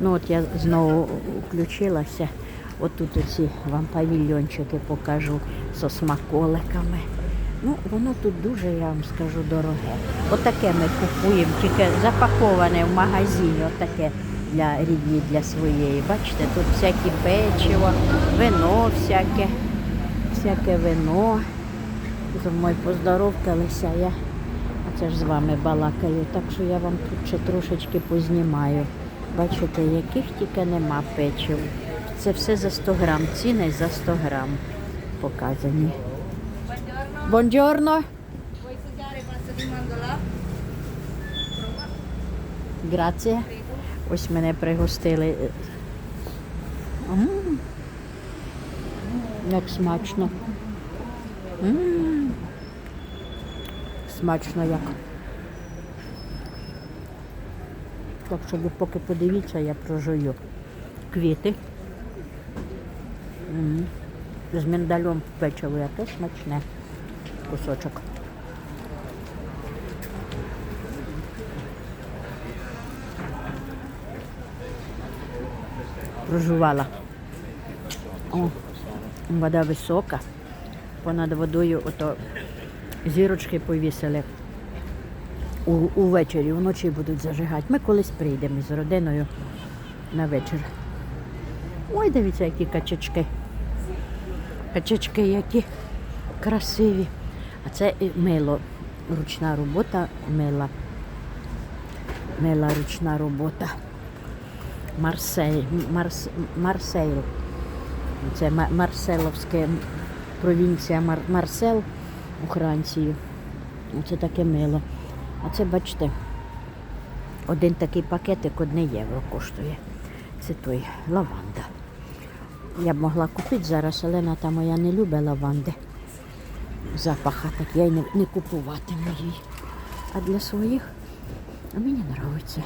Ну от я знову включилася. Отут оці вам павільйончики покажу зі смаколиками. Ну, воно тут дуже, я вам скажу, дороге. Отаке ми купуємо, тільки запаковане в магазині, отаке для рідні, для своєї. Бачите, тут всякі печиво, вино всяке, всяке вино. Зо мною поздоровкалися, я це ж з вами балакаю, так що я вам тут ще трошечки познімаю. Бачите, яких тільки нема печив. Це все за 100 грам, ціни за 100 грам показані. Mandorla? Grazie. Ось мене пригостили. М, Як смачно. М, Смачно як. Так що ви поки подивіться, я прожую квіти. З міндалем печиво яке смачне. Кусочок. проживала. О, вода висока. Понад водою ото зірочки повісили. Увечері, вночі будуть зажигати. Ми колись прийдемо з родиною на вечір. Ой, дивіться, які качачки. Качачки які красиві. А це мило. Ручна робота мила. Мила ручна робота. Марсель, Марс, Марсейл. Це Ма- Марселовське провінція Мар, Марсел у Франції. Це таке мило. А це, бачите, один такий пакетик одне євро коштує. Це той лаванда. Я б могла купити зараз, але Ната моя не любить лаванди. Запаха так я й не, не купуватиму її. А для своїх а мені подобається.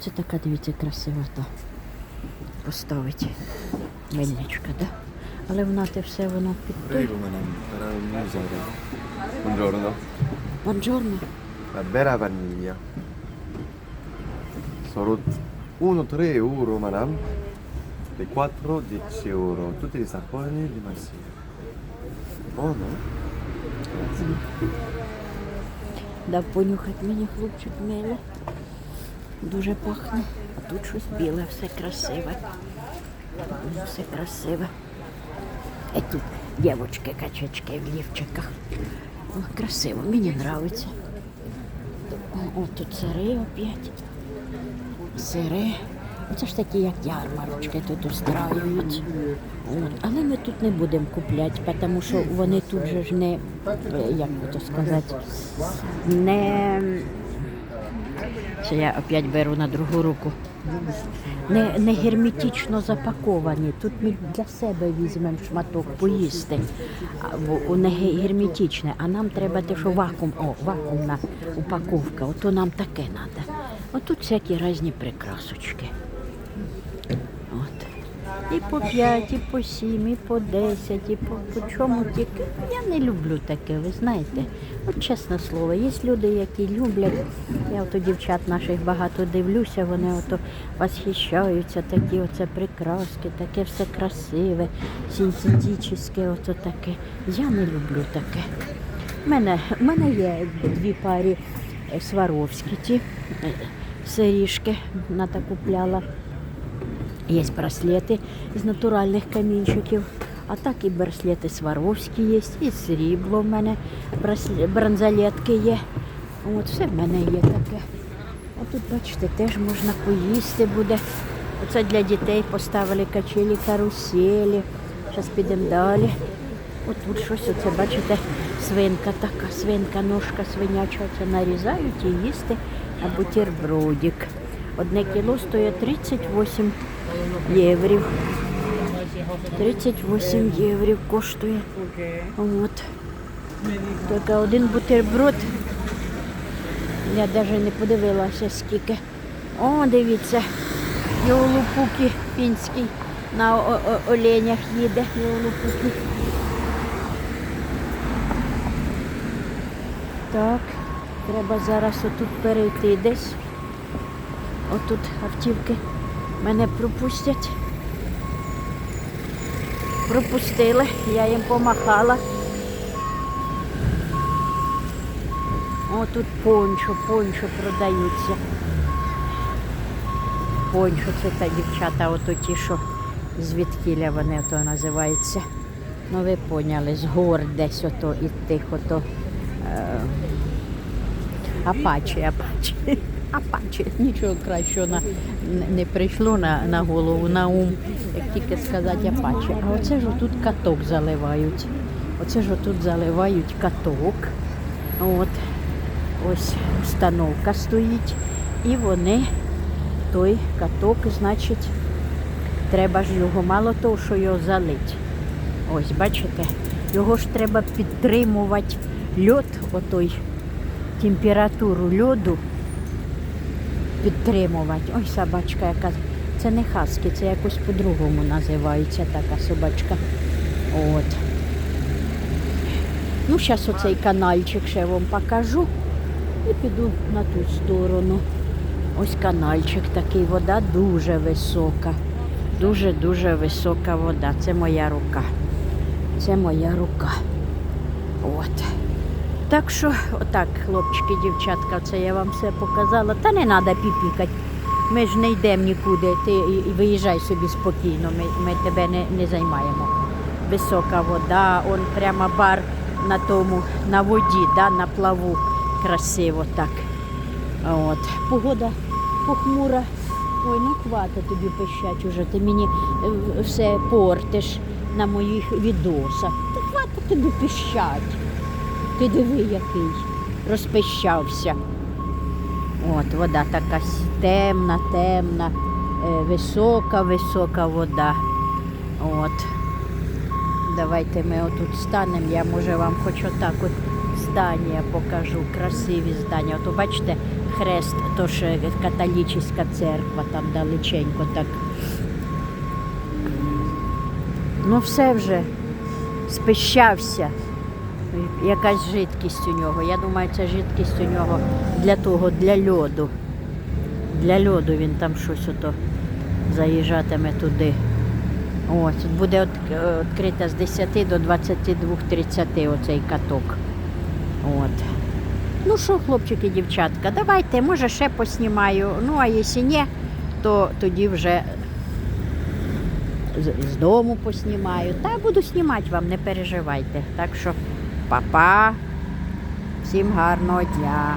Це така, дивіться, красива та поставить мельничка, да? Але вона те все воно під той. Prego madame, per un usare. Buongiorno. La bella vaniglia. Sono 1-3 euro madame. Le 4 10 euro. Tutti i sapori di Marsiglia. Buono? Дав понюхати мені хлопчик мило. Дуже пахне. А тут щось біле, все красиве. Все красиве. І тут дівчатки качачки в лівчиках. Красиво, мені подобається. О, о, тут сири опять. Сири. Це ж такі, як ярмарочки тут устраюють. От. Але ми тут не будемо купляти, тому що вони тут же ж не, е, як би то сказати, не. Це я опять беру на другу руку. Не, не герметично запаковані. Тут ми для себе візьмемо шматок поїсти, не ге- герметичне, а нам треба те, що вакуум, о, вакуумна упаковка, ото нам таке треба. Отут всякі різні прикрасочки. От. І по 5, і по 7, і по 10, і по, по чому тільки. Я не люблю таке, ви знаєте. От чесне слово, є люди, які люблять. Я ото дівчат наших багато дивлюся, вони ото восхищаються, такі оце прикраски, таке все красиве, синтетичне, ото таке. Я не люблю таке. У мене, мене є дві парі е, сваровські ті е, сиріжки, Ната купляла. Є браслети з натуральних камінчиків, а так і браслети сваровські є, і срібло в мене, бронзалетки є. От все в мене є таке. А тут, бачите, теж можна поїсти буде. Оце для дітей поставили качелі, каруселі. Зараз підемо далі. От тут щось, оце, бачите, свинка така, свинка, ножка свиняча, це нарізають і їсти, а бутербродик. Одне кіло стоїть 38 єврів. 38 єврів коштує. От. Тільки один бутерброд. Я навіть не подивилася скільки. О, дивіться, Йолупуки фінський на оленях їде. Йолупуки. Так, треба зараз отут перейти десь. Отут автівки Мене пропустять. Пропустили, я їм помахала. О, тут пончо, пончо продаються. Пончо, це та дівчата, ото ті, що звідкіля вони ото називаються. Ну ви поняли, з гор десь ото і тих ото. Е, апачі, апачі. Апачі. Нічого кращого на, не- прийшло на, на голову, на ум, як тільки сказати апачі. А оце ж тут каток заливають. Оце ж тут заливають каток. От. Ось установка стоїть. І вони той каток, значить, треба ж його мало того, що його залить. Ось, бачите, його ж треба підтримувати льод, отой температуру льоду підтримувати. Ой, собачка яка. Це не хаски, це якось по-другому називається така собачка. От. Ну, зараз оцей канальчик ще вам покажу і піду на ту сторону. Ось канальчик такий, вода дуже висока. Дуже-дуже висока вода. Це моя рука. Це моя рука. От. Так що, отак, хлопчики, дівчатка, це я вам все показала. Та не треба піпікати. Ми ж не йдемо нікуди. Ти виїжджай собі спокійно, ми, ми тебе не, не займаємо. Висока вода, он прямо бар на тому, на воді, да, на плаву. Красиво так. От. Погода похмура. Ой, ну хватить тобі пищать уже. Ти мені е, все портиш на моїх відосах. Та хватить тобі пищать. Ти диви, який розпищався. От, вода така темна, темна, е, висока, висока вода. От. Давайте ми отут станемо. Я може вам хоч отак от здання покажу, красиві здання. От бачите, хрест, то ж католічна церква, там далеченько так. Ну все вже спищався. Якась жидкість у нього. Я думаю, це жидкість у нього для того, для льоду. Для льоду він там щось ото заїжджатиме туди. Ось, буде е, відкрита з 10 до 22.30 оцей каток. От. Ну що, хлопчики, дівчатка, давайте, може ще поснімаю. Ну, а якщо ні, то тоді вже з, з дому поснімаю. Та буду знімати вам, не переживайте. Так що, па-па, всім гарного дня.